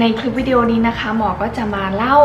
ในคลิปวิดีโอนี้นะคะหมอก็จะมาเล่า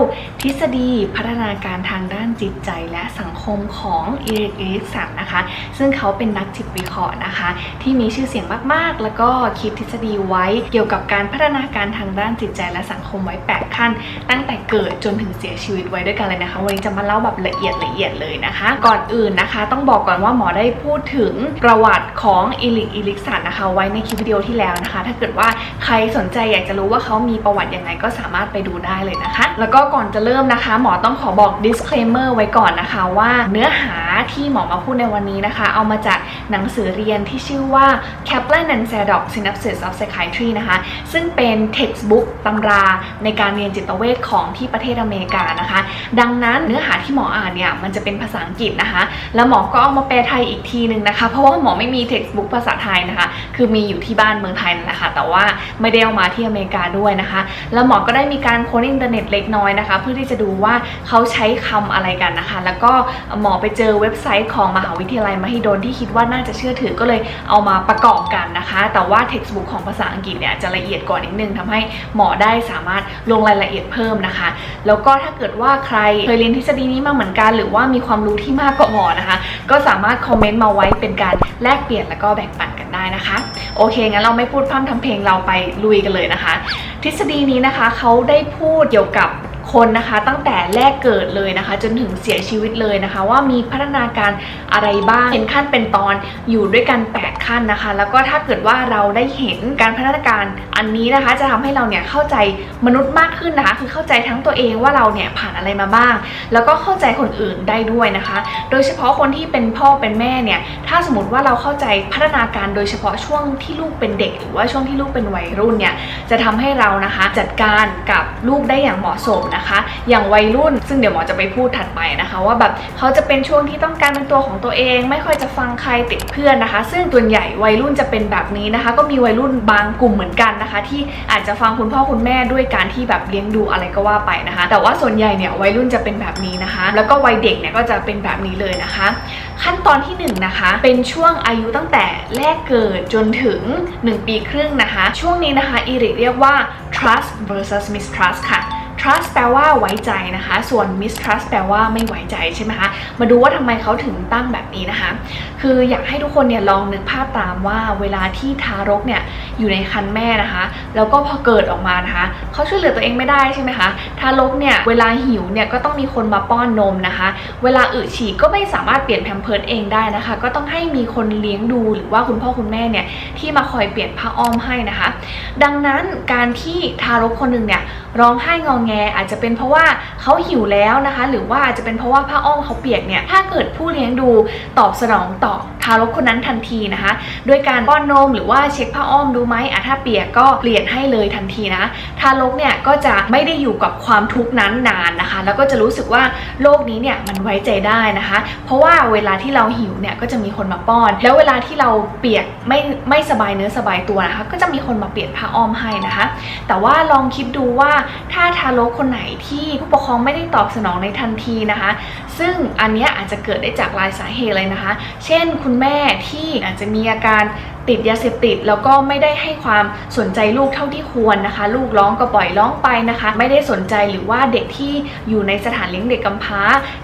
ทฤษฎีพัฒนาการทางด้านจิตใจและสังคมของอีริกอิริกสันนะคะ ซึ่งเขาเป็นนักจิตวิเคราะห์นะคะ ที่มีชื่อเสียงมากๆ แล้วก็คิดทฤษฎีไว้เกี่ยวกับการพัฒนาการทางด้านจิตใจและสังคมไว้ 8 ขั้น ตั้งแต่เกิดจนถึงเสียชีวิตไว้ด้วยกันเลยนะคะ วันนี้จะมาเล่าแบบละเอียดละเอียดเลยนะคะ ก่อนอื่นนะคะ ต้องบอกก่อนว่าหมอได้พูดถึงประวัติของอีลิกอิลิกสันนะคะ ไว้ในคลิปวิดีโอที่แล้วนะคะ ถ้าเกิดว่าใครสนใจอยากจะรู้ว่าเขามีประวัติยังไงก็สามารถไปดูได้เลยนะคะ แล้วก็ก่อนจะเริ่มนะคะ หมอต้องขอบอก disclaimer ไว้ก่อนนะคะว่าเนื้อหาที่หมอมาพูดในวันนี้นะคะ เอามาจากหนังสือเรียนที่ชื่อว่า Kaplan and Sadok Synopsis of Psychiatry นะคะ ซึ่งเป็น textbook ตำราในการเรียนจิตเวชของที่ประเทศอเมริกานะคะ ดังนั้นเนื้อหาที่หมออ่านเนี่ยมันจะเป็นภาษาอังกฤษนะคะ แล้วหมอก็เอามาแปลไทยอีกทีนึงนะคะ เพราะว่าหมอไม่มี textbook ภาษาไทยนะคะ คือมีอยู่ที่บ้านเมืองไทยนั่นแหละค่ะแต่ว่าไม่ได้เอามาที่อเมริกาด้วยนะคะแล้วหมอก็ได้มีการค้นอินเทอร์เน็ตเล็กน้อยนะคะ เพื่อที่จะดูว่าเขาใช้คำอะไรกันนะคะ แล้วก็หมอไปเจอเว็บไซต์ของมหาวิทยาลัยมหิดลที่คิดว่าน่าจะเชื่อถือก็เลยเอามาประกอบกันนะคะ แต่ว่า textbook ของภาษาอังกฤษเนี่ยจะละเอียดกว่านิดนึงทำให้หมอได้สามารถลงรายละเอียดเพิ่มนะคะ แล้วก็ถ้าเกิดว่าใครเคยเรียนทฤษฎีนี้มาเหมือนกัน หรือว่ามีความรู้ที่มากกว่าหมอนะคะ ก็สามารถคอมเมนต์มาไว้เป็นการแลกเปลี่ยนแล้วก็แบ่งปันกันได้นะคะ โอเคงั้นเราไม่พูดพร่ำทำเพลงเราไปลุยกันเลยนะคะ ทฤษฎีนี้นะคะเขาได้พูดเกี่ยวกับ คนนะคะตั้งแต่แรกเกิดเลยนะคะ จนถึงเสียชีวิตเลยนะคะ ว่ามีพัฒนาการอะไรบ้างเป็นขั้นเป็นตอนอยู่ด้วยกัน 8 ขั้นนะคะ แล้วก็ถ้าเกิดว่าเราได้เห็นการพัฒนาการอันนี้นะคะ จะทำให้เราเนี่ยเข้าใจมนุษย์มากขึ้นนะคะ คือเข้าใจทั้งตัวเองว่าเราเนี่ยผ่านอะไรมาบ้าง แล้วก็เข้าใจคนอื่นได้ด้วยนะคะ โดยเฉพาะคนที่เป็นพ่อเป็นแม่เนี่ยถ้าสมมติว่าเราเข้าใจพัฒนาการโดยเฉพาะช่วงที่ลูกเป็นเด็ก หรือว่าช่วงที่ลูกเป็นวัยรุ่นเนี่ยจะทำให้เรานะคะจัดการกับลูกได้อย่างเหมาะสมนะคะอย่างวัยรุ่น ซึ่งเดี๋ยวหมอจะไปพูดถัดไปนะคะ ว่าแบบเขาจะเป็นช่วงที่ต้องการเป็นตัวของตัวเอง ไม่ค่อยจะฟังใครติดเพื่อนนะคะ ซึ่งส่วนใหญ่วัยรุ่นจะเป็นแบบนี้นะคะ ก็มีวัยรุ่นบางกลุ่มเหมือนกันนะคะ ที่อาจจะฟังคุณพ่อคุณแม่ด้วยการที่แบบเลี้ยงดูอะไรก็ว่าไปนะคะ แต่ว่าส่วนใหญ่เนี่ยวัยรุ่นจะเป็นแบบนี้นะคะ แล้วก็วัยเด็กเนี่ยก็จะเป็นแบบนี้เลยนะคะ ขั้นตอนที่1นงนะคะเป็นช่วงอายุตั้งแต่แรกเกิดจนถึง 1 ปีครึ่งนะคะ ช่วงนี้นะคะอีริกเรียกว่า trust versus mistrust ค่ะ trust แปลว่าไว้ใจนะคะ ส่วน mistrust แปลว่าไม่ไว้ใจใช่ไหมคะ มาดูว่าทำไมเขาถึงตั้งแบบนี้นะคะ คืออยากให้ทุกคนเนี่ยลองนึกภาพตามว่าเวลาที่ทารกเนี่ยอยู่ในครรภ์แม่นะคะ แล้วก็พอเกิดออกมานะคะ เขาช่วยเหลือตัวเองไม่ได้ใช่ไหมคะ ทารกเนี่ยเวลาหิวเนี่ยก็ต้องมีคนมาป้อนนมนะคะ เวลาอึฉี่ก็ไม่สามารถเปลี่ยนแพมเพิร์ดเองได้นะคะ ก็ต้องให้มีคนเลี้ยงดูหรือว่าคุณพ่อคุณแม่เนี่ยที่มาคอยเปลี่ยนผ้าอ้อมให้นะคะ ดังนั้นการที่ทารกคนหนึ่งเนี่ยร้องไห้งองแงอาจจะเป็นเพราะว่าเขาหิวแล้วนะคะ หรือว่าอาจจะเป็นเพราะว่าผ้าอ้อมเขาเปียกเนี่ยถ้าเกิดผู้เลี้ยงดูตอบสนองต่อทารกคนนั้นทันทีนะคะ โดยการป้อนนมหรือว่าเช็คผ้าอ้อมดูไหมอะถ้าเปียกก็เปลี่ยนให้เลยทันทีนะ ทารกเนี่ยก็จะไม่ได้อยู่กับความทุกข์นั้นนานนะคะ แล้วก็จะรู้สึกว่าโลกนี้เนี่ยมันไว้ใจได้นะคะ เพราะว่าเวลาที่เราหิวเนี่ยก็จะมีคนมาป้อน แล้วเวลาที่เราเปียกไม่ไม่สบายเนื้อสบายตัวนะคะ ก็จะมีคนมาเปลี่ยนผ้าอ้อมให้นะคะ แต่ว่าลองคิดดูว่าถ้าทารกคนไหนที่ผู้ปกครองไม่ได้ตอบสนองในทันทีนะคะซึ่งอันนี้อาจจะเกิดได้จากหลายสาเหตุเลยนะคะ เช่นคุณแม่ที่อาจจะมีอาการติดยาเสพติดแล้วก็ไม่ได้ให้ความสนใจลูกเท่าที่ควรนะคะ ลูกร้องก็ปล่อยร้องไปนะคะ ไม่ได้สนใจหรือว่าเด็กที่อยู่ในสถานเลี้ยงเด็กกำพร้า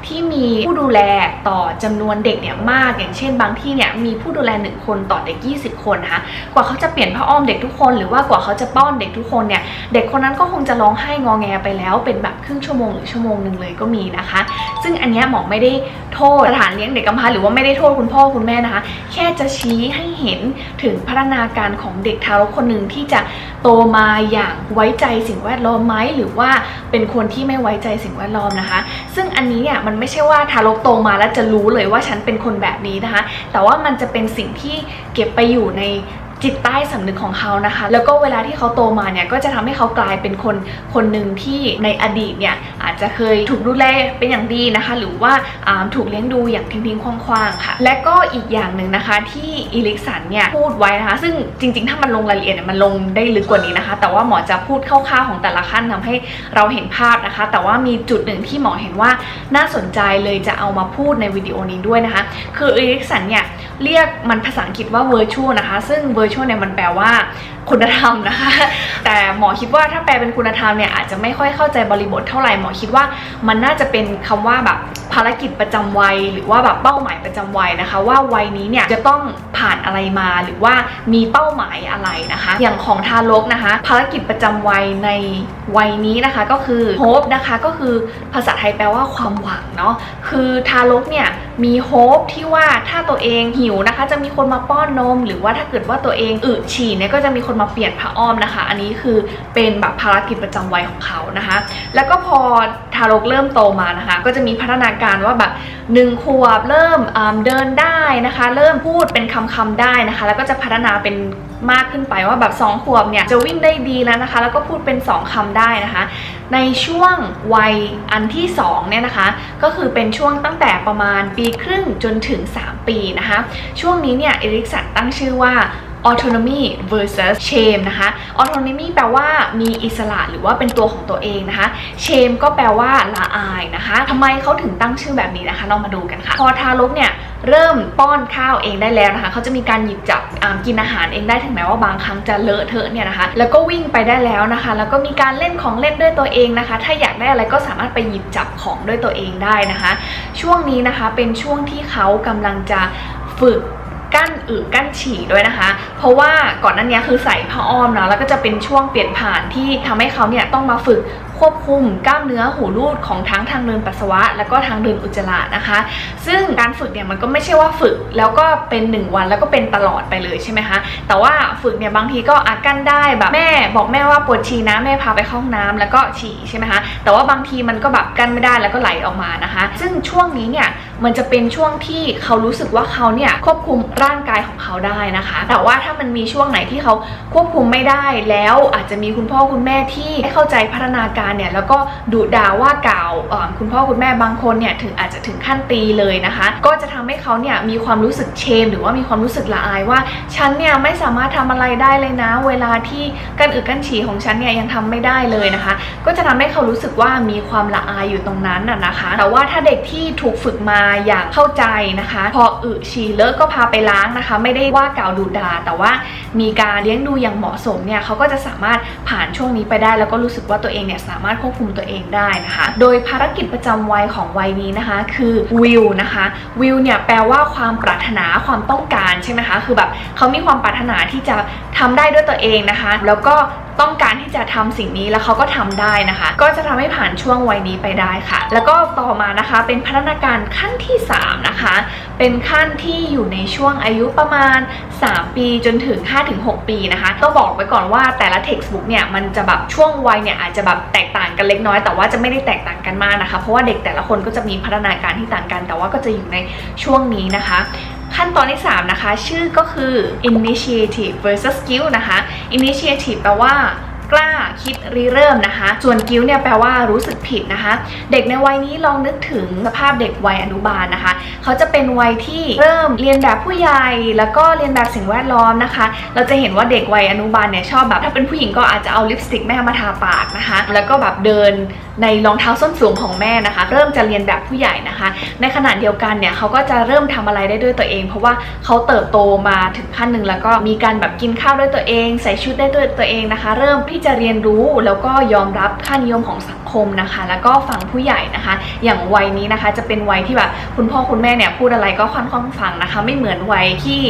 ที่มีผู้ดูแลต่อจำนวนเด็กเนี่ยมาก อย่างเช่น บางที่เนี่ยมีผู้ดูแลหนึ่งคนต่อเด็ก 20 คนนะคะกว่าเขาจะเปลี่ยนผ้าอ้อมเด็กทุกคน หรือว่ากว่าเขาจะป้อนเด็กทุกคนเนี่ยเด็กคนนั้นก็คงจะร้องไห้งอแงไปแล้ว เป็นแบบครึ่งชั่วโมงหรือชั่วโมงหนึ่งเลยก็มีนะคะ ซึ่งอันเนี้ยหมอไม่ได้โทษสถานเลี้ยงเด็กกำพร้าหรือว่าไม่ได้โทษคุณพ่อคุณแม่นะคะ แค่จะชี้ให้เห็นถึงพัฒนาการของเด็กทารกคนหนึ่งที่จะโตมาอย่างไว้ใจสิ่งแวดล้อมไหมหรือว่าเป็นคนที่ไม่ไว้ใจสิ่งแวดล้อมนะคะ ซึ่งอันนี้เนี่ยมันไม่ใช่ว่าทารกโตมาแล้วจะรู้เลยว่าฉันเป็นคนแบบนี้นะคะ แต่ว่ามันจะเป็นสิ่งที่เก็บไปอยู่ใน จิตใต้สำนึกของเขานะคะ แล้วก็เวลาที่เขาโตมาเนี่ยก็จะทำให้เขากลายเป็นคนคนหนึ่งที่ในอดีตเนี่ยอาจจะเคยถูกดูแลเป็นอย่างดีนะคะ หรือว่าาถูกเลี้ยงดูอย่างทิ้งๆคว้างๆค่ะ และก็อีกอย่างหนึ่งนะคะที่อีลิกสันเนี่ยพูดไว้นะคะ ซึ่งจริงๆ ถ้ามันลงรายละเอียดเนี่ยมันลงได้ลึกกว่านี้นะคะ แต่ว่าหมอจะพูดคร่าวๆของแต่ละขั้นทำให้เราเห็นภาพนะคะ แต่ว่ามีจุดหนึ่งที่หมอเห็นว่าน่าสนใจเลยจะเอามาพูดในวิดีโอนี้ด้วยนะคะ คืออีลิกสันเนี่ยเรียกมันภาษาอังกฤษว่า virtual นะคะ ซึ่ง virtue virtual เนี่ยมันแปลว่าคุณธรรมนะคะ แต่หมอคิดว่าถ้าแปลเป็นคุณธรรมเนี่ยอาจจะไม่ค่อยเข้าใจบริบทเท่าไหร่หมอคิดว่ามันน่าจะเป็นคำว่าแบบภารกิจประจำวัย หรือว่าแบบเป้าหมายประจำวัยนะคะ ว่าวัยนี้เนี่ยจะต้องผ่านอะไรมาหรือว่ามีเป้าหมายอะไรนะคะ อย่างของทารกนะคะ ภารกิจประจำวัยในวัยนี้นะคะก็คือ hope นะคะก็คือภาษาไทยแปลว่าความหวังเนาะคือทารกเนี่ย มีโฮปที่ว่าถ้าตัวเองหิวนะคะ จะมีคนมาป้อนนม หรือว่าถ้าเกิดว่าตัวเองอึฉี่เนี่ยก็จะมีคนมาเปลี่ยนผ้าอ้อมนะคะ อันนี้คือเป็นแบบภารกิจประจำวัยของเขานะคะ แล้วก็พอทารกเริ่มโตมานะคะ ก็จะมีพัฒนาการว่าแบบหนึ่งขวบเริ่มเดินได้นะคะ เริ่มพูดเป็นคำคำๆได้นะคะ แล้วก็จะพัฒนาเป็น มากขึ้นไปว่าแบบสองขวบเนี่ยจะวิ่งได้ดีแล้วนะคะ แล้วก็พูดเป็นสองคำได้นะคะ ในช่วงวัยอันที่2เนี่ยนะคะ ก็คือเป็นช่วงตั้งแต่ประมาณปีครึ่งจนถึง 3 ปีนะคะ ช่วงนี้เนี่ยเอริกสันตั้งชื่อว่า autonomy versus shame นะคะ autonomy แปลว่ามีอิสระหรือว่าเป็นตัวของตัวเองนะคะ shame ก็แปลว่าละอายนะคะทำไมเขาถึงตั้งชื่อแบบนี้นะคะ เรามาดูกันค่ะ พอทารกเนี่ย เริ่มป้อนข้าวเองได้แล้วนะคะเขาจะมีการหยิบจับกินอาหารเองได้ถึงแม้ว่าบางครั้งจะเลอะเทอะเนี่ยนะคะ แล้วก็วิ่งไปได้แล้วนะคะ แล้วก็มีการเล่นของเล่นด้วยตัวเองนะคะ ถ้าอยากได้อะไรก็สามารถไปหยิบจับของด้วยตัวเองได้นะคะ ช่วงนี้นะคะเป็นช่วงที่เขากำลังจะฝึกกั้นอึกั้นฉี่ด้วยนะคะ เพราะว่าก่อนหน้านี้คือใส่ผ้าอ้อมเนาะแล้วก็จะเป็นช่วงเปลี่ยนผ่านที่ทำให้เขาเนี่ยต้องมาฝึก ควบคุมกล้ามเนื้อหูรูดของทั้งทางเดินปัสสาวะ แล้วก็ทางเดินอุจจาระนะคะ ซึ่งการฝึกเนี่ยมันก็ไม่ใช่ว่าฝึกแล้วก็เป็น 1 วันแล้วก็เป็นตลอดไปเลยใช่ไหมคะ แต่ว่าฝึกเนี่ยบางทีก็อากั้นได้แบบแม่บอกแม่ว่าปวดฉี่นะแม่พาไปเข้าห้องน้ำแล้วก็ฉี่ใช่ไหมคะ แต่ว่าบางทีมันก็แบบกั้นไม่ได้แล้วก็ไหลออกมานะคะ ซึ่งช่วงนี้เนี่ย มันจะเป็นช่วงที่เขารู้สึกว่าเขาเนี่ยควบคุมร่างกายของเขาได้นะคะ แต่ว่าถ้ามันมีช่วงไหนที่เขาควบคุมไม่ได้ แล้วอาจจะมีคุณพ่อคุณแม่ที่ไม่เข้าใจพัฒนาการเนี่ยแล้วก็ดุด่าว่ากล่าวคุณพ่อคุณแม่บางคนเนี่ยถึงอาจจะถึงขั้นตีเลยนะคะ ก็จะทำให้เขาเนี่ยมีความรู้สึกเชม หรือว่ามีความรู้สึกละอายว่า ฉันเนี่ยไม่สามารถทำอะไรได้เลยนะ เวลาที่การอึกั้นฉี่ของฉันเนี่ยยังทำไม่ได้เลยนะคะ ก็จะทำให้เขารู้สึกว่ามีความละอายอยู่ตรงนั้นน่ะนะคะ แต่ว่าถ้าเด็กที่ถูกฝึกมาอย่างเข้าใจนะคะ พออึฉี่เลอะก็พาไปล้างนะคะ ไม่ได้ว่ากล่าวดุด่าแต่ว่ามีการเลี้ยงดูอย่างเหมาะสมเนี่ยเขาก็จะสามารถผ่านช่วงนี้ไปได้ แล้วก็รู้สึกว่าตัวเองเนี่ยสามารถควบคุมตัวเองได้นะคะ โดยภารกิจประจำวัยของวัยนี้นะคะ คือวิวนะคะวิวเนี่ยแปลว่าความปรารถนาความต้องการใช่ไหมคะคือแบบเขามีความปรารถนาที่จะทำได้ด้วยตัวเองนะคะ แล้วก็ต้องการที่จะทำสิ่งนี้แล้วเขาก็ทำได้นะคะ ก็จะทำให้ผ่านช่วงวัยนี้ไปได้ค่ะ แล้วก็ต่อมานะคะเป็นพัฒนาการขั้นที่ 3 นะคะ เป็นขั้นที่อยู่ในช่วงอายุประมาณ 3 ปีจนถึง 5-6 ปีนะคะต้องบอกไว้ก่อนว่าแต่ละ textbook เนี่ยมันจะแบบช่วงวัยเนี่ยอาจจะแบบแตกต่างกันเล็กน้อย แต่ว่าจะไม่ได้แตกต่างกันมากนะคะ เพราะว่าเด็กแต่ละคนก็จะมีพัฒนาการที่ต่างกัน แต่ว่าก็จะอยู่ในช่วงนี้นะคะ ขั้นตอนที่ 3 นะคะ ชื่อก็คือ initiative versus skill นะคะ initiative แปลว่ากล้าคิดริเริ่มนะคะ ส่วนกิ้วเนี่ยแปลว่ารู้สึกผิดนะคะ เด็กในวัยนี้ลองนึกถึงสภาพเด็กวัยอนุบาลนะคะ เขาจะเป็นวัยที่เริ่มเรียนแบบผู้ใหญ่แล้วก็เรียนแบบสิ่งแวดล้อมนะคะ เราจะเห็นว่าเด็กวัยอนุบาลเนี่ยชอบแบบถ้าเป็นผู้หญิงก็อาจจะเอาลิปสติกแม่มาทาปากนะคะ แล้วก็แบบเดิน ในรองเท้าส้นสูงของแม่นะคะ เริ่มจะเรียนแบบผู้ใหญ่นะคะ ในขณะเดียวกันเนี่ยเขาก็จะเริ่มทำอะไรได้ด้วยตัวเอง เพราะว่าเขาเติบโตมาถึงขั้นหนึ่งแล้วก็มีการแบบกินข้าวด้วยตัวเอง ใส่ชุดได้ด้วยตัวเองนะคะ เริ่มที่จะเรียนรู้แล้วก็ยอมรับค่านิยมของสังคมนะคะ แล้วก็ฟังผู้ใหญ่นะคะ อย่างวัยนี้นะคะจะเป็นวัยที่แบบคุณพ่อคุณแม่เนี่ยพูดอะไรก็ค่อนข้างฟังนะคะ ไม่เหมือนวัยที่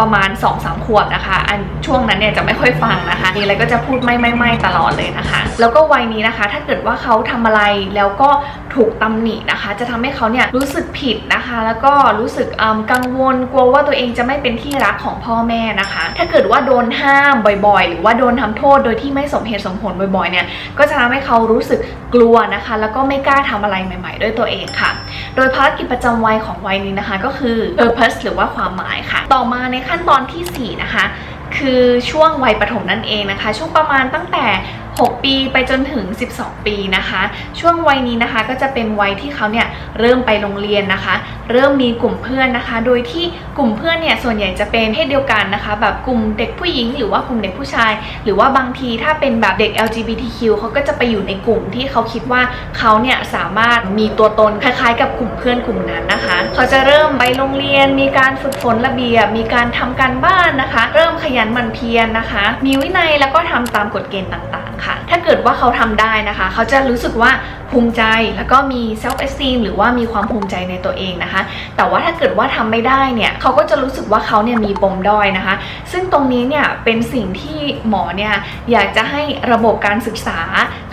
ประมาณ2อสามขวบนะคะ อันช่วงนั้นเนี่ยจะไม่ค่อยฟังนะคะมีอะไรก็จะพูดไม่ไม่ไม่ตลอดเลยนะคะ แล้วก็วัยนี้นะคะ ถ้าเกิดว่าเขาทำอะไรแล้วก็ถูกตำหนินะคะ จะทำให้เขาเนี่ยรู้สึกผิดนะคะ แล้วก็รู้สึกกังวลกลัวว่าตัวเองจะไม่เป็นที่รักของพ่อแม่นะคะ ถ้าเกิดว่าโดนห้ามบ่อยๆ หรือว่าโดนทำโทษโดยที่ไม่สมเหตุสมผลบ่อยๆเนี่ยก็จะทำให้เขารู้สึกกลัวนะคะ แล้วก็ไม่กล้าทำอะไรใหม่ ๆ ด้วยตัวเองค่ะ โดยภารกิจประจำวัยของวัยนี้นะคะ ก็คือ purpose หรือว่าความหมายค่ะ ต่อมาในขั้นตอนทีสี่ 4 นะคะ คือช่วงวัยประถมนั่นเองนะคะ ช่วงประมาณตั้งแต่ 6 ปีไปจนถึง 12 ปีนะคะ ช่วงวัยนี้นะคะก็จะเป็นวัยที่เขาเนี่ยเริ่มไปโรงเรียนนะคะ เริ่มมีกลุ่มเพื่อนนะคะ โดยที่กลุ่มเพื่อนเนี่ยส่วนใหญ่จะเป็นเพศเดียวกันนะคะ แบบกลุ่มเด็กผู้หญิง หรือว่ากลุ่มเด็กผู้ชาย หรือว่าบางทีถ้าเป็นแบบเด็ก LGBTQ เขาก็จะไปอยู่ในกลุ่มที่เขาคิดว่าเขาเนี่ยสามารถมีตัวตนคล้ายๆ กับกลุ่มเพื่อนกลุ่มนั้นนะคะ เขาจะเริ่มไปโรงเรียน มีการฝึกฝนระเบียบ มีการทำการบ้านนะคะ เริ่มขยันหมั่นเพียรนะคะ มีวินัยแล้วก็ทำตามกฎเกณฑ์ต่างๆ ค่ะ ถ้าเกิดว่าเขาทำได้นะคะ เขาจะรู้สึกว่าภูมิใจแล้วก็มี self esteem หรือว่ามีความภูมิใจในตัวเองนะคะ แต่ว่าถ้าเกิดว่าทำไม่ได้เนี่ยเขาก็จะรู้สึกว่าเขาเนี่ยมีปมด้อยนะคะ ซึ่งตรงนี้เนี่ยเป็นสิ่งที่หมอเนี่ยอยากจะให้ระบบการศึกษา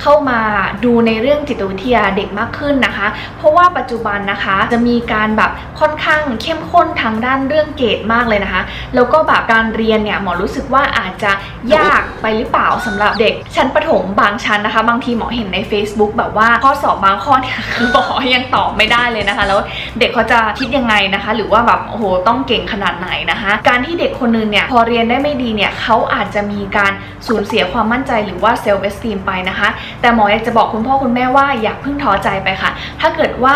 เข้ามาดูในเรื่องจิตวิทยาเด็กมากขึ้นนะคะ เพราะว่าปัจจุบันนะคะจะมีการแบบค่อนข้างเข้มข้นทางด้านเรื่องเกรดมากเลยนะคะ แล้วก็แบบการเรียนเนี่ยหมอรู้สึกว่าอาจจะยากไปหรือเปล่าสำหรับเด็กชั้นประถมบางชั้นนะคะ บางทีหมอเห็นใน Facebook แบบว่าข้อสอบบางข้อเนี่ยคือหมอยังตอบไม่ได้เลยนะคะ แล้วเด็กเขาจะคิดยังไงนะคะ หรือว่าแบบโอ้โหต้องเก่งขนาดไหนนะคะ การที่เด็กคนนึงเนี่ยพอเรียนได้ไม่ดีเนี่ยเขาอาจจะมีการสูญเสียความมั่นใจหรือว่าเซลฟ์เอสตีมไปนะคะ แต่หมออยากจะบอกคุณพ่อคุณแม่ว่าอย่าเพิ่งท้อใจไปค่ะ ถ้าเกิดว่า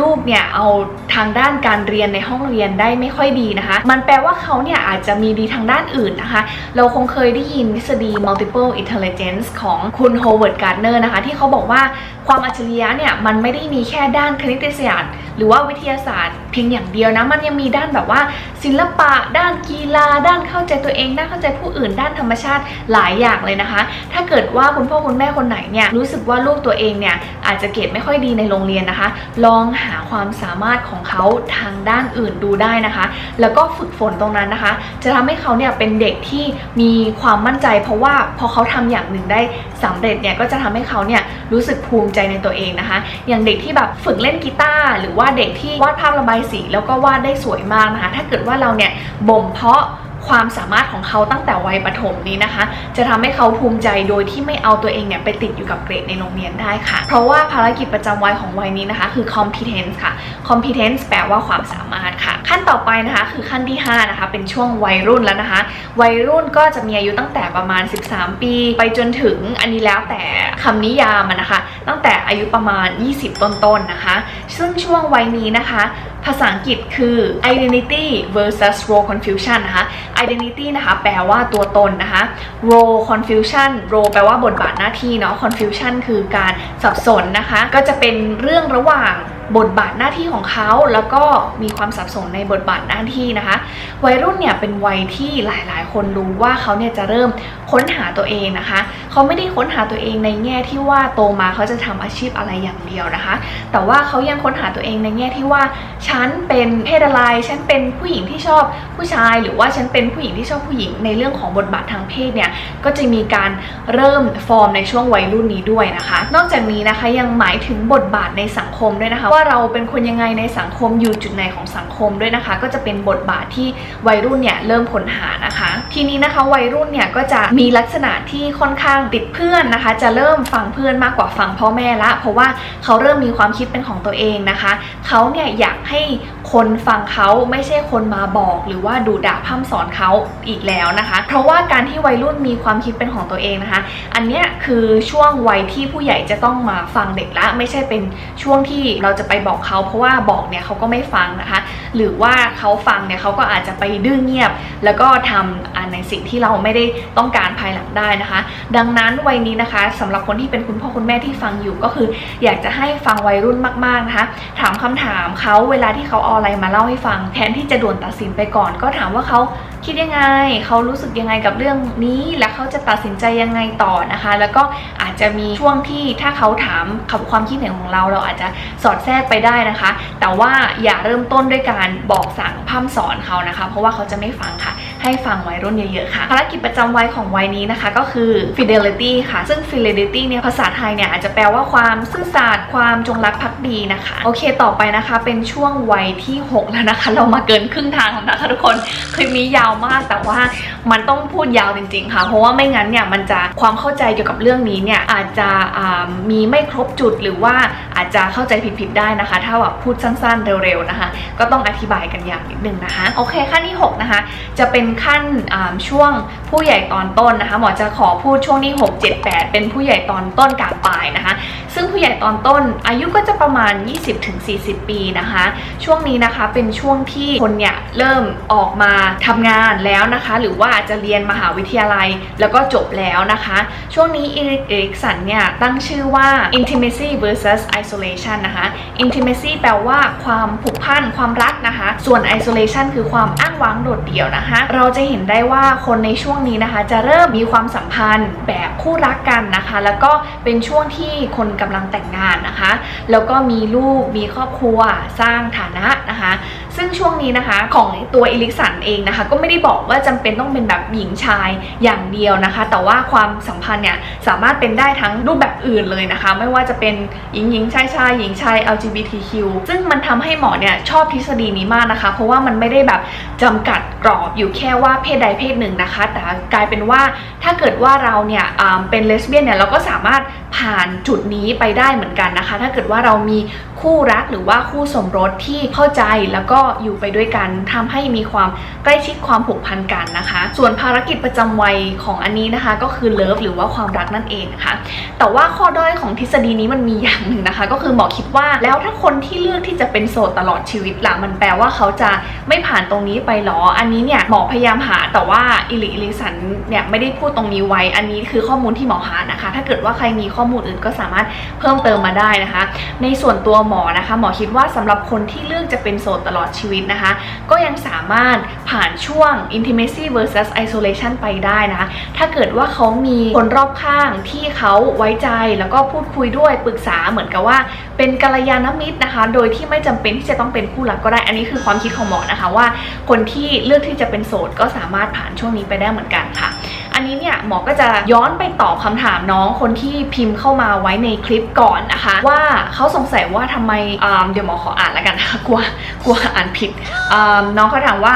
ลูกเนี่ยเอาทางด้านการเรียนในห้องเรียนได้ไม่ค่อยดีนะคะ มันแปลว่าเขาเนี่ยอาจจะมีดีทางด้านอื่นนะคะ เราคงเคยได้ยินทฤษฎี multiple intelligence ของคุณ Howard Gardner นะคะ ที่เขาบอกว่าความอัจฉริยะเนี่ยมันไม่ได้มีแค่ด้านคณิตศาสตร์ หรือว่าวิทยาศาสตร์เพียงอย่างเดียวนะมันยังมีด้านแบบว่า ศิลปะ ด้านกีฬา ด้านเข้าใจตัวเองด้านเข้าใจผู้อื่น ด้านธรรมชาติหลายอย่างเลยนะคะ ถ้าเกิดว่าคุณพ่อคุณแม่คนไหนเนี่ยรู้สึกว่าลูกตัวเองเนี่ยอาจจะเกรดไม่ค่อยดีในโรงเรียนนะคะ ลองหาความสามารถของเขาทางด้านอื่นดูได้นะคะ แล้วก็ฝึกฝนตรงนั้นนะคะ จะทำให้เขาเนี่ยเป็นเด็กที่มีความมั่นใจ เพราะว่าพอเขาทำอย่างหนึ่งได้สำเร็จเนี่ยก็จะทำให้เขาเนี่ยรู้สึกภูมิใจในตัวเองนะคะ อย่างเด็กที่แบบฝึกเล่นกีตาร์หรือว่าเด็กที่วาดภาพระบายสีแล้วก็วาดได้สวยมากนะคะ ถ้าเกิดว่าเราเนี่ยบ่มเพาะ ความสามารถของเขาตั้งแต่วัยประถมนี้นะคะ จะทำให้เขาภูมิใจโดยที่ไม่เอาตัวเองเนี่ยไปติดอยู่กับเกรดในโรงเรียนได้ค่ะ เพราะว่าภารกิจประจำวัยของวัยนี้นะคะ คือ competence ค่ะ competence แปลว่าความสามารถค่ะ ขั้นต่อไปนะคะ คือขั้นที่ 5 นะคะ เป็นช่วงวัยรุ่นแล้วนะคะ วัยรุ่นก็จะมีอายุตั้งแต่ประมาณ 13 ปี ไปจนถึงอันนี้แล้วแต่คำนิยามนะคะ ตั้งแต่อายุประมาณ 20 ต้นๆนนะคะ ซึ่งช่วงวัยนี้นะคะ ภาษาอังกฤษคือ identity versus role confusion นะคะ identity นะคะ แปลว่าตัวตนนะคะ role confusion role แปลว่าบทบาทหน้าที่เนาะ confusion คือการสับสนนะคะ ก็จะเป็นเรื่องระหว่าง บทบาทหน้าที่ของเขาแล้วก็มีความสับสนในบทบาทหน้าที่นะคะ วัยรุ่นเนี่ยเป็นวัยที่หลาย ๆ คนรู้ว่าเขาเนี่ยจะเริ่มค้นหาตัวเองนะคะ เขาไม่ได้ค้นหาตัวเองในแง่ที่ว่าโตมาเขาจะทำอาชีพอะไรอย่างเดียวนะคะ แต่ว่าเขายังค้นหาตัวเองในแง่ที่ว่าฉันเป็นเพศอะไรฉันเป็นผู้หญิงที่ชอบผู้ชาย หรือว่าฉันเป็นผู้หญิงที่ชอบผู้หญิงในเรื่องของบทบาททางเพศเนี่ยก็จะมีการเริ่มฟอร์มในช่วงวัยรุ่นนี้ด้วยนะคะ นอกจากนี้นะคะยังหมายถึงบทบาทในสังคมด้วยนะคะว่าเราเป็นคนยังไงในสังคมอยู่จุดไหนของสังคมด้วยนะคะ ก็จะเป็นบทบาทที่วัยรุ่นเนี่ยเริ่มค้นหานะคะ ทีนี้นะคะวัยรุ่นเนี่ยก็จะมีลักษณะที่ค่อนข้างติดเพื่อนนะคะ จะเริ่มฟังเพื่อนมากกว่าฟังพ่อแม่ละ เพราะว่าเขาเริ่มมีความคิดเป็นของตัวเองนะคะ เขาเนี่ยอยากให้ คนฟังเขาไม่ใช่คนมาบอก หรือว่าดูด่าพ่ำสอนเขาอีกแล้วนะคะ เพราะว่าการที่วัยรุ่นมีความคิดเป็นของตัวเองนะคะ อันเนี้ยคือช่วงวัยที่ผู้ใหญ่จะต้องมาฟังเด็กละ ไม่ใช่เป็นช่วงที่เราจะไปบอกเขา เพราะว่าบอกเนี่ยเขาก็ไม่ฟังนะคะ หรือว่าเขาฟังเนี่ยเขาก็อาจจะไปดื้อเงียบ แล้วก็ทำอ่าในสิ่งที่เราไม่ได้ต้องการภายหลังได้นะคะ ดังนั้นวัยนี้นะคะสำหรับคนที่เป็นคุณพ่อคุณแม่ที่ฟังอยู่ก็คือ อยากจะให้ฟังวัยรุ่นมากๆนะคะ ถามคำถามเขาเวลาที่เขาเอาอะไรมาเล่าให้ฟัง แทนที่จะด่วนตัดสินไปก่อน ก็ถามว่าเขาคิดยังไง เขารู้สึกยังไงกับเรื่องนี้ และเขาจะตัดสินใจยังไงต่อนะคะ แล้วก็อาจจะมีช่วงที่ถ้าเขาถามคำความคิดเห็นของเรา เราอาจจะสอดแทรกไปได้นะคะ แต่ว่าอย่าเริ่มต้นด้วยการบอกสั่งพ่ำสอนเขานะคะ เพราะว่าเขาจะไม่ฟังค่ะ ให้ฟังวัยรุ่นเยอะๆค่ะ ภารกิจประจำวัยของวัยนี้นะคะ ก็คือ fidelity ค่ะ ซึ่ง fidelity เนี่ยภาษาไทยเนี่ยอาจจะแปลว่าความซื่อสัตย์ความจงรักภัก ดีนะคะ โอเคต่อไปนะคะเป็นช่วงวัยที่ 6 แล้วนะคะ เรามาเกินครึ่งทางแล้วนะคะทุกคนคลิปนี้ยาวมากแต่ว่ามันต้องพูดยาวจริง ๆ ค่ะ เพราะว่าไม่งั้นเนี่ยมันจะความเข้าใจเกี่ยวกับเรื่องนี้เนี่ยอาจจะมีไม่ครบจุดหรือว่าอาจจะเข้าใจผิดๆได้นะคะ ถ้าแบบพูดสั้นๆเร็วๆนะคะ ก็ต้องอธิบายกันอย่างนิดนึงนะคะ โอเคขั้นที่6นะคะจะเป็นขั้นช่วงผู้ใหญ่ตอนต้นนะคะ หมอจะขอพูดช่วงที่ 6 7 8 เป็นผู้ใหญ่ตอนต้นกลางปลายนะคะ ซึ่งผู้ใหญ่ตอนต้นอายุก็จะประมาณ 20-40 ปีนะคะ ช่วงนี้นะคะเป็นช่วงที่คนเนี่ยเริ่มออกมาทำงานแล้วนะคะ หรือว่าจจะเรียนมหาวิทยาลัยแล้วก็จบแล้วนะคะ ช่วงนี้อีริกเอริกสันเนี่ยตั้งชื่อว่า intimacy versus isolation นะคะ intimacy แปลว่าความผูกพันความรักนะคะ ส่วน isolation คือความอ้างว้างโดดเดี่ยวนะคะ เราจะเห็นได้ว่าคนในช่วงนี้นะคะ จะเริ่มมีความสัมพันธ์แบบคู่รักกันนะคะ แล้วก็เป็นช่วงที่คนกำลังแต่งงานนะคะ แล้วก็มีลูกมีครอบครัวสร้างฐานะนะคะ ซึ่งช่วงนี้นะคะของตัวอิลิสันเองนะคะ ก็ไม่ได้บอกว่าจำเป็นต้องเป็นแบบหญิงชายอย่างเดียวนะคะ แต่ว่าความสัมพันธ์เนี่ยสามารถเป็นได้ทั้งรูปแบบอื่นเลยนะคะ ไม่ว่าจะเป็นหญิงหญิงชายชายหญิงชาย LGBTQ ซึ่งมันทำให้หมอเนี่ยชอบทฤษฎีนี้มากนะคะ เพราะว่ามันไม่ได้แบบจำกัดกรอบอยู่แค่ว่าเพศใดเพศหนึ่งนะคะ แต่กลายเป็นว่าถ้าเกิดว่าเราเนี่ยเป็นเลสเบี้ยนเนี่ยเราก็สามารถผ่านจุดนี้ไปได้เหมือนกันนะคะ ถ้าเกิดว่าเรามี คู่รักหรือว่าคู่สมรสที่เข้าใจแล้วก็อยู่ไปด้วยกันทำให้มีความใกล้ชิดความผูกพันกันนะคะ ส่วนภารกิจประจำวัยของอันนี้นะคะ ก็คือเลิฟหรือว่าความรักนั่นเองนะคะแต่ว่าข้อด้อยของทฤษฎีนี้มันมีอย่างหนึ่งนะคะ ก็คือหมอคิดว่าแล้วถ้าคนที่เลือกที่จะเป็นโสดตลอดชีวิตล่ะมันแปลว่าเขาจะไม่ผ่านตรงนี้ไปหรอ อันนี้เนี่ยหมอพยายามหา แต่ว่าอิลิอิลิสันเนี่ยไม่ได้พูดตรงนี้ไว้ อันนี้คือข้อมูลที่หมอหานะคะ ถ้าเกิดว่าใครมีข้อมูลอื่นก็สามารถเพิ่มเติมมาได้นะคะ ในส่วนตัวหมอนะคะ หมอคิดว่าสำหรับคนที่เลือกจะเป็นโสดตลอดชีวิตนะคะ ก็ยังสามารถผ่านช่วง intimacy versus isolation ไปได้นะคะถ้าเกิดว่าเขามีคนรอบข้างที่เขาไว้ใจแล้วก็พูดคุยด้วยปรึกษาเหมือนกับว่า เป็นกัลยาณมิตรนะคะ โดยที่ไม่จำเป็นที่จะต้องเป็นคู่รักก็ได้ อันนี้คือความคิดของหมอนะคะว่า คนที่เลือกที่จะเป็นโสดก็สามารถผ่านช่วงนี้ไปได้เหมือนกันค่ะ อันนี้เนี่ยหมอก็จะย้อนไปตอบคำถามน้องคนที่พิมพ์เข้ามาไว้ในคลิปก่อนนะคะ ว่าเขาสงสัยว่าทำไมเดี๋ยวหมอขออ่านแล้วกันนะคะกลัวกลัวอ่านผิดน้องเขาถามว่า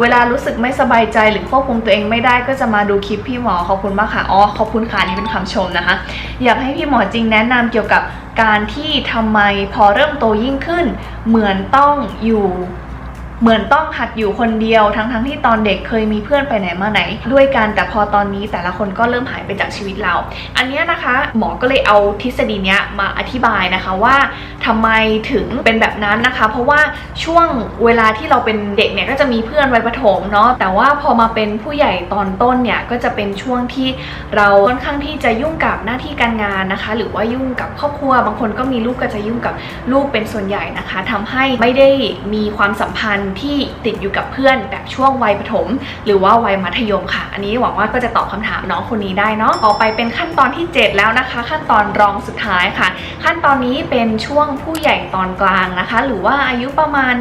เวลารู้สึกไม่สบายใจหรือควบคุมตัวเองไม่ได้ก็จะมาดูคลิปพี่หมอขอบคุณมากค่ะอ๋อขอบคุณค่ะนี่เป็นคำชมนะคะ อยากให้พี่หมอจริงแนะนำเกี่ยวกับการที่ทำไมพอเริ่มโตยิ่งขึ้น เหมือนต้องอยู่ เหมือนต้องหัดอยู่คนเดียวทั้งๆที่ตอนเด็กเคยมีเพื่อนไปไหนมาไหน ด้วยกันแต่พอตอนนี้แต่ละคนก็เริ่มหายไปจากชีวิตเรา อันนี้นะคะหมอก็เลยเอาทฤษฎีนี้มาอธิบายนะคะว่าทำไมถึงเป็นแบบนั้นนะคะ เพราะว่าช่วงเวลาที่เราเป็นเด็กเนี่ยก็จะมีเพื่อนวัยประถมเนาะแต่ว่าพอมาเป็นผู้ใหญ่ตอนต้นเนี่ยก็จะเป็นช่วงที่เราค่อนข้างที่จะยุ่งกับหน้าที่การงานนะคะ หรือว่ายุ่งกับครอบครัว บางคนก็มีลูกก็จะยุ่งกับลูกเป็นส่วนใหญ่นะคะทำให้ไม่ได้มีความสัมพันธ์ที่ติดอยู่กับเพื่อนแบบช่วงวัยประถม หรือว่าวัยมัธยมค่ะ อันนี้หวังว่าก็จะตอบคำถามน้องคนนี้ได้เนาะต่อไปเป็นขั้นตอนที่ 7 แล้วนะคะ ขั้นตอนรองสุดท้ายค่ะ ขั้นตอนนี้เป็นช่วงผู้ใหญ่ตอนกลางนะคะ หรือว่าอายุประมาณ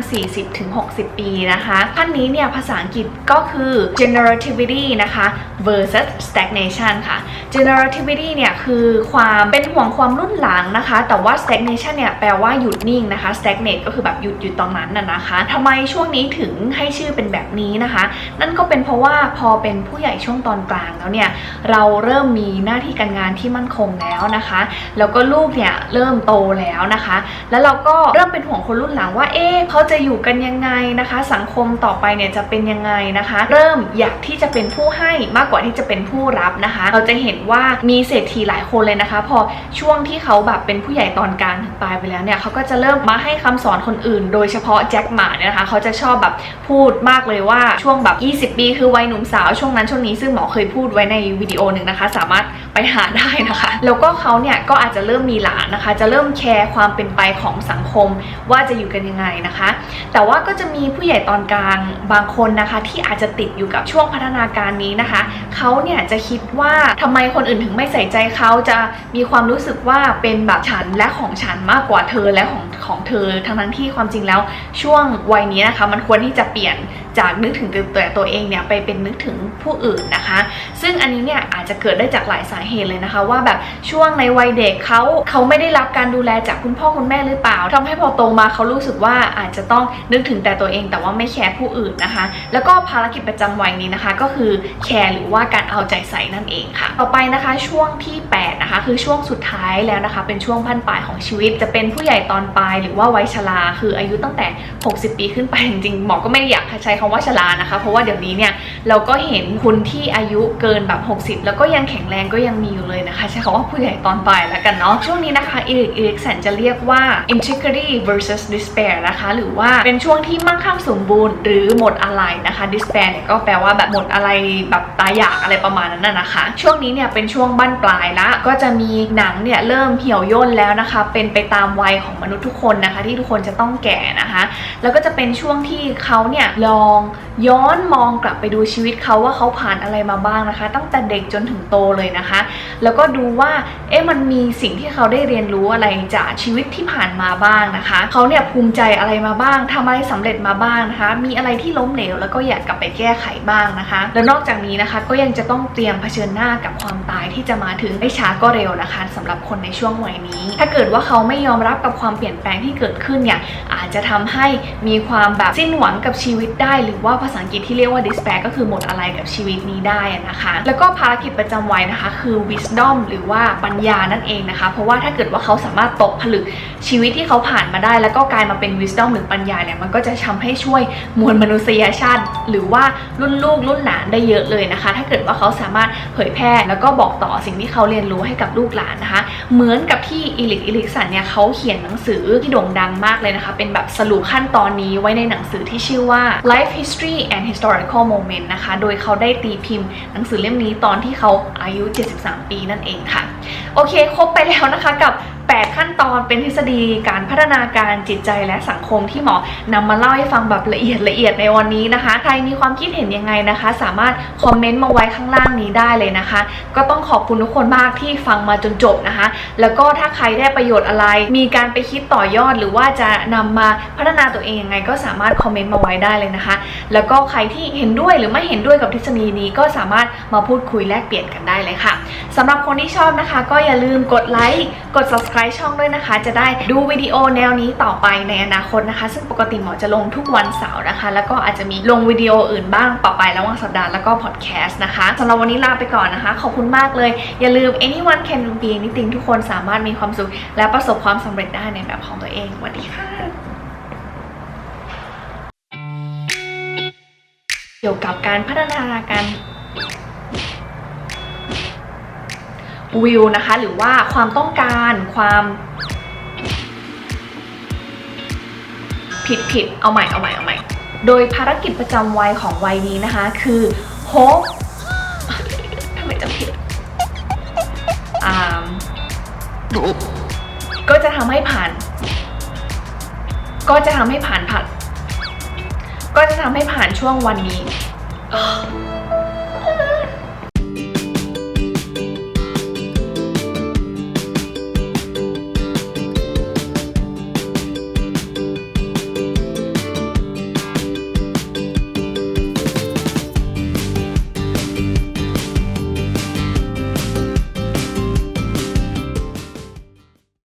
40-60 ปีนะคะขั้นนี้เนี่ยภาษาอังกฤษก็คือ generativity นะคะ versus stagnation ค่ะ generativity เนี่ยคือความเป็นห่วงความรุ่นหลังนะคะ แต่ว่า stagnation เนี่ยแปลว่าหยุดนิ่งนะคะ stagnate ก็คือแบบหยุดหยุดตรงนั้นน่ะนะคะทำไมช่วงนี้ถึงให้ชื่อเป็นแบบนี้นะคะ นั่นก็เป็นเพราะว่าพอเป็นผู้ใหญ่ช่วงตอนกลางแล้วเนี่ยเราเริ่มมีหน้าที่การงานที่มั่นคงแล้วนะคะ แล้วก็ลูกเนี่ยเริ่มโตแล้วนะคะ แล้วเราก็เริ่มเป็นห่วงคนรุ่นหลังว่า เอ๊ะเขาจะอยู่กันยังไงนะคะ สังคมต่อไปเนี่ยจะเป็นยังไงนะคะ เริ่มอยากที่จะเป็นผู้ให้มากกว่าที่จะเป็นผู้รับนะคะ เราจะเห็นว่ามีเศรษฐีหลายคนเลยนะคะ พอช่วงที่เขาแบบเป็นผู้ใหญ่ตอนกลางถึงปลายไปแล้วเนี่ยเขาก็จะเริ่มมาให้คำสอนคนอื่น โดยเฉพาะแจ็คหมาเนี่ยนะคะเขาจะชอบแบบพูดมากเลยว่าช่วงแบบ 20 ปี คือวัยหนุ่มสาวช่วงนั้นช่วงนี้ซึ่งหมอเคยพูดไว้ในวิดีโอหนึ่งนะคะ สามารถไปหาได้นะคะ แล้วก็เขาเนี่ยก็อาจจะเริ่มมีหลานนะคะ จะเริ่มแคร์ความเป็นไปของสังคมว่าจะอยู่กันยังไงนะคะ แต่ว่าก็จะมีผู้ใหญ่ตอนกลางบางคนนะคะ ที่อาจจะติดอยู่กับช่วงพัฒนาการนี้นะคะเขาเนี่ยจะคิดว่าทำไมคนอื่นถึงไม่ใส่ใจเขาจะมีความรู้สึกว่าเป็นแบบฉันและของฉันมากกว่าเธอและของของเธอทั้งทั้งที่ความจริงแล้วช่วงวัยนี้นะคะ มันควรที่จะเปลี่ยน จากนึกถึงแต่ตัวเองเนี่ยไปเป็นนึกถึงผู้อื่นนะคะ ซึ่งอันนี้เนี่ยอาจจะเกิดได้จากหลายสาเหตุเลยนะคะ ว่าแบบช่วงในวัยเด็กเขาเขาไม่ได้รับการดูแลจากคุณพ่อคุณแม่หรือเปล่าทำให้พอโตมาเขารู้สึกว่าอาจจะต้องนึกถึงแต่ตัวเองแต่ว่าไม่แคร์ผู้อื่นนะคะ แล้วก็ภารกิจประจำวัยนี้นะคะ ก็คือแคร์หรือว่าการเอาใจใส่นั่นเองค่ะ ต่อไปนะคะช่วงที่ 8 นะคะ คือช่วงสุดท้ายแล้วนะคะ เป็นช่วงพันปลายของชีวิต จะเป็นผู้ใหญ่ตอนปลายหรือว่าวัยชราคืออายุตั้งแต่ 60 ปีขึ้นไปจริงๆหมอก็ไม่ได้อยากใช้คำาว่าชรานะคะ เพราะว่าเดี๋ยวนี้เนี่ยเราก็เห็นคุณที่อายุเกินแบบ 60 แล้วก็ยังแข็งแรงก็ยังมีอยู่เลยนะคะ ใช้คำว่าผู้ใหญ่ตอนปลายแล้วกันเนาะช่วงนี้นะคะอีริกอีริกสันจะเรียกว่า integrity versus despair นะคะ หรือว่าเป็นช่วงที่มั่งคั่งสมบูรณ์หรือหมดอะไรนะคะ despair เนี่ยก็แปลว่าแบบหมดอะไรแบบตายอยากอะไรประมาณนั้นนะนะคะ ช่วงนี้เนี่ยเป็นช่วงบั้นปลายละก็จะมีหนังเนี่ยเริ่มเหี่ยวย่นแล้วนะคะ เป็นไปตามวัยของมนุษย์ทุกคนนะคะ ที่ทุกคนจะต้องแก่นะคะ แล้วก็จะเป็นช่วงที่เขาเนี่ยลองย้อนมองกลับไปดูชีวิตเขาว่าเขาผ่านอะไรมาบ้างนะคะ ตั้งแต่เด็กจนถึงโตเลยนะคะ แล้วก็ดูว่าเอ๊ะมันมีสิ่งที่เขาได้เรียนรู้อะไรจากชีวิตที่ผ่านมาบ้างนะคะเขาเนี่ยภูมิใจอะไรมาบ้างทำอะไรสำเร็จมาบ้างนะคะ มีอะไรที่ล้มเหลวแล้วก็อยากกลับไปแก้ไขบ้างนะคะ แล้วนอกจากนี้นะคะก็ยังจะต้องเตรียมเผชิญหน้ากับความตายที่จะมาถึงไม่ช้าก็เร็วนะคะสำหรับคนในช่วงวัยนี้ ถ้าเกิดว่าเขาไม่ยอมรับกับความเปลี่ยนแปลงที่เกิดขึ้นเนี่ยอาจจะทำให้มีความแบบสิ้นหวังกับชีวิตได้หรือว่าภาษาอังกฤษที่เรียกว่า despair ก็คือหมดอะไรกับชีวิตนี้ได้นะคะ แล้วก็ภารกิจประจำวัยนะคะ คือ wisdom หรือว่าปัญญานั่นเองนะคะ เพราะว่าถ้าเกิดว่าเขาสามารถตกผลึกชีวิตที่เขาผ่านมาได้ แล้วก็กลายมาเป็น wisdom หรือปัญญาเนี่ยมันก็จะทำให้ช่วยมวลมนุษยชาติ หรือว่ารุ่นลูกรุ่นหลานได้เยอะเลยนะคะ ถ้าเกิดว่าเขาสามารถเผยแพร่แล้วก็บอกต่อสิ่งที่เขาเรียนรู้ให้กับลูกหลานนะคะ เหมือนกับที่อีลิกอีลิกสันเนี่ยเขาเขียนหนังสือที่โด่งดังมากเลยนะคะ เป็นแบบสรุปขั้นตอนนี้ไว้ในหนังสือที่ชื่อว่า Life History and Historical Moment นะคะ โดยเขาได้ตีพิมพ์หนังสือเล่มนี้ตอนที่เขาอายุ 73 ปีนั่นเองค่ะ โอเค ครบไปแล้วนะคะกับ 8 ขั้นตอนเป็นทฤษฎีการพัฒนาการจิตใจและสังคมที่หมอนำมาเล่าให้ฟังแบบละเอียดละเอียดในวันนี้นะคะ ใครมีความคิดเห็นยังไงนะคะ สามารถคอมเมนต์มาไว้ข้างล่างนี้ได้เลยนะคะ ก็ต้องขอบคุณทุกคนมากที่ฟังมาจนจบนะคะ แล้วก็ถ้าใครได้ประโยชน์อะไร มีการไปคิดต่อยอด หรือว่าจะนำมาพัฒนาตัวเองยังไง ก็สามารถคอมเมนต์มาไว้ได้เลยนะคะ แล้วก็ใครที่เห็นด้วยหรือไม่เห็นด้วยกับทฤษฎีนี้ก็สามารถมาพูดคุยแลกเปลี่ยนกันได้เลยค่ะสำหรับคนที่ชอบนะคะก็อย่าลืมกดไลค์ กด subscribe ช่องด้วยนะคะ จะได้ดูวิดีโอแนวนี้ต่อไปในอนาคตนะคะ ซึ่งปกติหมอจะลงทุกวันเสาร์นะคะ แล้วก็อาจจะมีลงวิดีโออื่นบ้างต่อไประหว่างสัปดาห์แล้วก็พอดแคสต์นะคะสำหรับวันนี้ลาไปก่อนนะคะ ขอบคุณมากเลย อย่าลืม anyone can be anything ทุกคนสามารถมีความสุข และประสบความสำเร็จได้ในแบบของตัวเองสวัสดีค่ะเกี่ยวกับการพัฒนาการ วิวนะคะ หรือว่าความต้องการความผิดผิดเอาใหม่เอาใหม่เอาใหม่ โดยภารกิจประจำวัยของวัยนี้นะคะ คือ hope ทำไมจะผิดอ่าก็จะทำให้ผ่าน ก็จะทำให้ผ่านผ่านก็จะทำให้ผ่านช่วงวันนี้